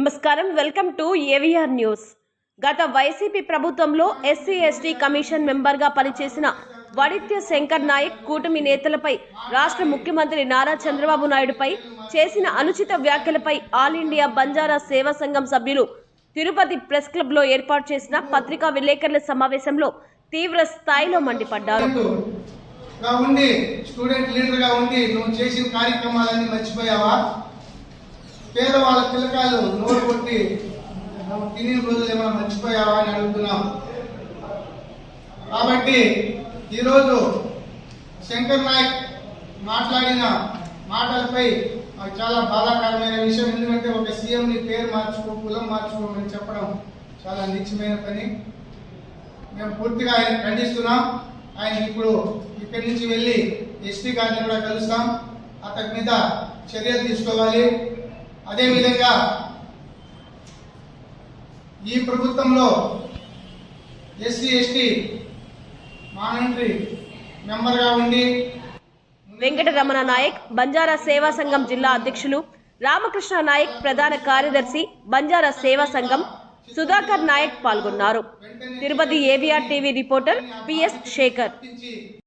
నమస్కారం. Welcome to AVR news. గత వైసీపీ ప్రభుత్వంలో ఎస్సీ ఎస్టీ కమిషన్ మెంబర్గా పనిచేసిన వడిత్య శంకర్ నాయక్ కూటమి నేతలపై రాష్ట్ర ముఖ్యమంత్రి నారా చంద్రబాబు నాయుడుపై చేసిన అనుచిత వ్యాఖ్యలపై ఆల్ ఇండియా బంజారా సేవా సంఘం సభ్యులు తిరుపతి ప్రెస్ క్లబ్లో ఏర్పాటు చేసిన పత్రికా విలేకరుల సమావేశంలో తీవ్ర స్థాయిలో మండిపడ్డారు. ఉండి స్టూడెంట్ లీడర్గా ఉండి నువ్వు చేసిన కార్యక్రమాలన్నీ మర్చిపోయావా? పేదవాళ్ళ పిల్లకాయలు నోరు కొట్టి తినే తిని రోజులు ఏమైనా మర్చిపోయావా? అని అడుగుతున్నాం. కాబట్టి ఈరోజు శంకర్ నాయక్ మాట్లాడిన మాటలపై చాలా బాధాకరమైన విషయం. ఎందుకంటే ఒక సీఎంని పేరు మార్చుకో కులం మార్చుకోమని చెప్పడం చాలా నిత్యమైన పని. మేము పూర్తిగా ఆయన ఖండిస్తున్నాం. ఆయన ఇప్పుడు ఇక్కడి నుంచి వెళ్ళి ఎస్పీ గారిని కూడా కలుస్తాం. అతని మీద చర్యలు తీసుకోవాలి. అదేవిధంగా ఈ ప్రభుత్వంలో ఎస్సీ ఎస్టీ మానిటరీ మెంబర్గా ఉండి వెంకటరమణ నాయక్ బంజారా సేవా సంఘం జిల్లా అధ్యక్షులు రామకృష్ణ నాయక్ ప్రధాన కార్యదర్శి బంజారా సేవా సంఘం సుధాకర్ నాయక్ పాల్గొన్నారు. Tirupati ABR TV reporter PS Shekhar.